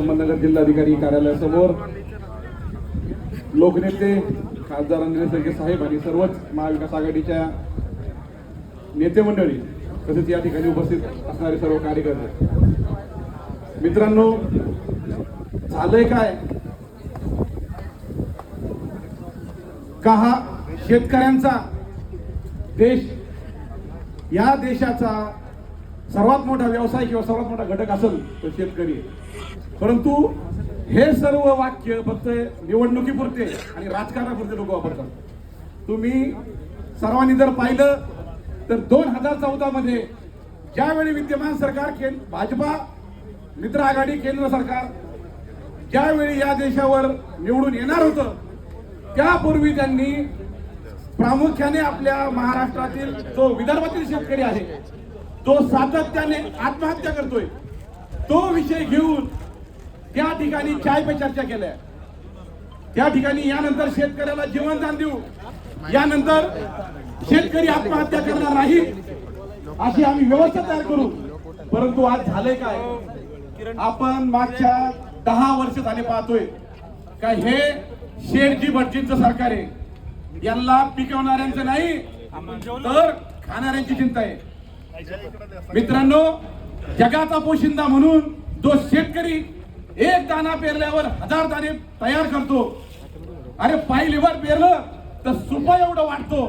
अहमदनगर जिल्हाधिकारी कार्यालयासमोर लोकनेते खासदार अंजने सरगे साहेब आणि सर्वच महाविकास आघाडीच्या नेते मंडळी तसेच या ठिकाणी उपस्थित असणारे सर्व कार्यकर्ते. मित्रांनो झालंय काय? का हा शेतकऱ्यांचा देश या देशाचा सर्वात मोठा व्यवसाय किंवा सर्वात मोठा घटक असेल तो शेतकरी परंतु हे सर्व वाक्य फक्त निवडणुकीपुरते आणि राजकारणापुरते लोक वापरतात. तुम्ही सर्वांनी जर पाहिलं तर दोन हजार चौदा मध्ये ज्यावेळी विद्यमान सरकार केंद्र भाजपा मित्र आघाडी केंद्र सरकार ज्यावेळी या देशावर निवडून येणार होतं त्यापूर्वी त्यांनी प्रामुख्याने आपल्या महाराष्ट्रातील जो विदर्भातील शेतकरी आहे तो सातत्याने आत्महत्या करतोय. तो विषय घेऊन त्या ठिकाणी चाय पे चर्चा केल्या. त्या ठिकाणी यानंतर शेतकऱ्याला जीवनदान देऊ. यानंतर शेतकरी आत्महत्या करणार नाही. अशी आम्ही व्यवस्था तयार करू. परंतु आज झालंय काय? आपण मागच्या दहा वर्ष झाले पाहतोय का हे शेठजी भटजींचं सरकार आहे. यांना पिकवणाऱ्यांचं नाही तर खाणाऱ्यांची चिंता आहे. मित्रांनो जगाचा पोशिंदा म्हणून जो शेतकरी एक दाना पेरल्यावर हजार दाणे तयार करतो अरे पायलीवर पेरलं तर सुपा एवढं वाटतो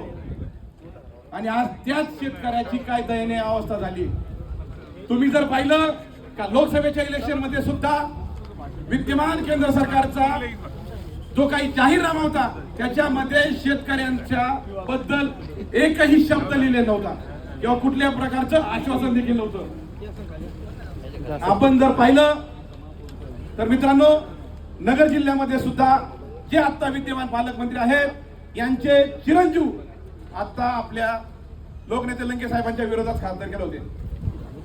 आणि आज त्याच शेतकऱ्याची काय दयनीय अवस्था झाली. तुम्ही जर पाहिलं का लोकसभेच्या इलेक्शनमध्ये सुद्धा विद्यमान केंद्र सरकारचा जो काही जाहीरनामा होता त्याच्यामध्ये शेतकऱ्यांच्या बद्दल एकही शब्द लिहिले नव्हता. किंवा कुठल्या प्रकारचं आश्वासन देखील नव्हतं. आपण जर पाहिलं तर मित्रांनो नगर जिल्ह्यामध्ये सुद्धा जे आता विद्यमान पालकमंत्री आहेत यांचे चिरंजीव आता आपल्या लोकनेते लंके साहेबांच्या विरोधात खासदार केले होते.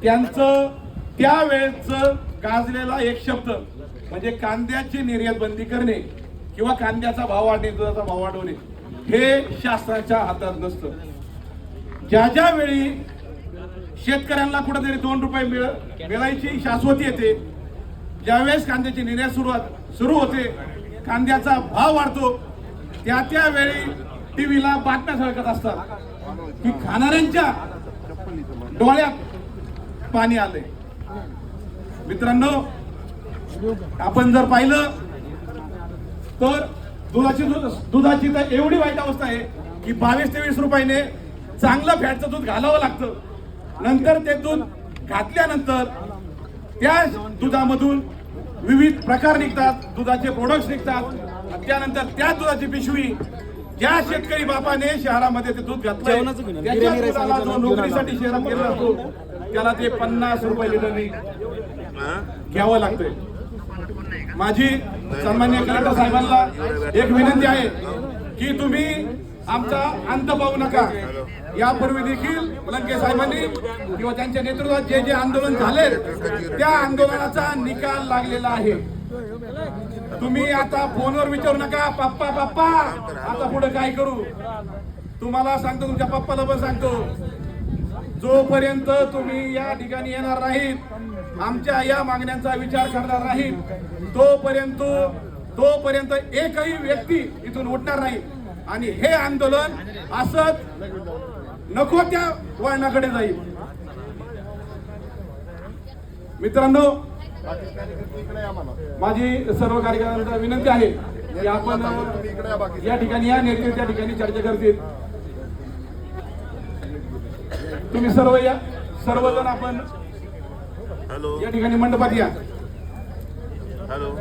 त्यांचं त्यावेळेच गाजलेला एक शब्द म्हणजे कांद्याची निर्यात बंदी करणे किंवा कांद्याचा भाव वाढणे दुधाचा भाव वाढवणे हे शासनाच्या हातात नसतं. ज्या ज्या वेळी शेतकऱ्यांना कुठेतरी दोन रुपये मिळ- मिळायची शाश्वती येते ज्यावेळेस कांद्याची निर्यात सुरुवात सुरू होते कांद्याचा भाव वाढतो त्या त्या वेळी टीव्हीला बातम्या सळकत असतात की खाणाऱ्यांच्या डोळ्यात पाणी आले मित्रांनो आपण जर पाहिलं तर दुधाची दुधाची तर एवढी वाईट अवस्था आहे की बावीस तेवीस रुपयाने चांगलं फॅटचं दूध घालावं लागतं. नंतर ते दूध घातल्यानंतर त्या दुधामधून विविध प्रकार निघतात. दुधाचे प्रोडक्ट्स निघतात. त्यानंतर त्या दुधाची पिशवी ज्या शेतकरी बापाने शहरामध्ये ते दूध घातलं त्याच्या दुधाला जो नोकरीसाठी शहरात गेला असतो त्याला ते पन्नास रुपये लिटरने घ्यावं लागतंय. माझी सन्मान्य कलेक्टर साहेबांना एक विनंती आहे की तुम्ही आमचा अंत पाहू नका. यापूर्वी देखील लंके साहेबांनी किंवा त्यांच्या नेतृत्वात जे जे आंदोलन झाले त्या आंदोलनाचा निकाल लागलेला आहे. तुम्ही आता फोनवर विचारू नका पप्पा पप्पा आता पुढे काय करू? तुम्हाला सांगतो तुमच्या पप्पाला पण सांगतो. जोपर्यंत तुम्ही या ठिकाणी येणार नाहीत आमच्या या मागण्यांचा विचार करणार नाहीत तोपर्यंत तोपर्यंत एकही व्यक्ती इथून उठणार नाही. आणि हे आंदोलन असंच नको त्या वळणाकडे जाईल. मित्रांनो माझी सर्व कार्यकर्त्यांना विनंती आहे की आपण या ठिकाणी या नेते त्या ठिकाणी चर्चा करतील. तुम्ही सर्व या. सर्वजण आपण या ठिकाणी मंडपात या. हॅलो